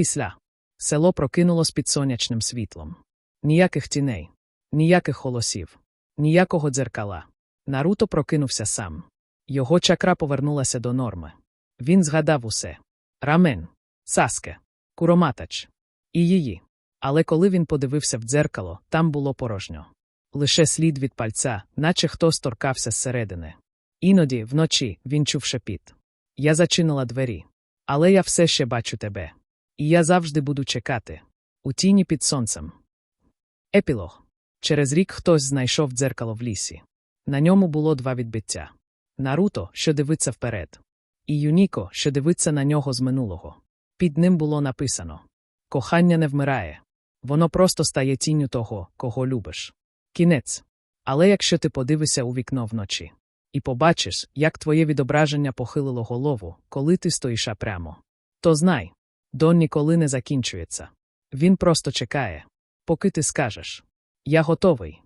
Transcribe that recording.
Опісля. Село прокинулось під сонячним світлом. Ніяких тіней, ніяких голосів, ніякого дзеркала. Наруто прокинувся сам. Його чакра повернулася до норми. Він згадав усе рамен, Саске, Куроматач і її. Але коли він подивився в дзеркало, там було порожньо. Лише слід від пальця, наче хтось торкався зсередини. Іноді, вночі, він чув шепіт. Я зачинила двері. Але я все ще бачу тебе. І я завжди буду чекати. У тіні під сонцем. Епілог. Через рік хтось знайшов дзеркало в лісі. На ньому було два відбиття. Наруто, що дивиться вперед, і Юніко, що дивиться на нього з минулого. Під ним було написано Кохання не вмирає. Воно просто стає тінню того, кого любиш. Кінець. Але якщо ти подивишся у вікно вночі і побачиш, як твоє відображення похилило голову, коли ти стоїш прямо, то знай, Дон ніколи не закінчується. Він просто чекає, поки ти скажеш Я готовий.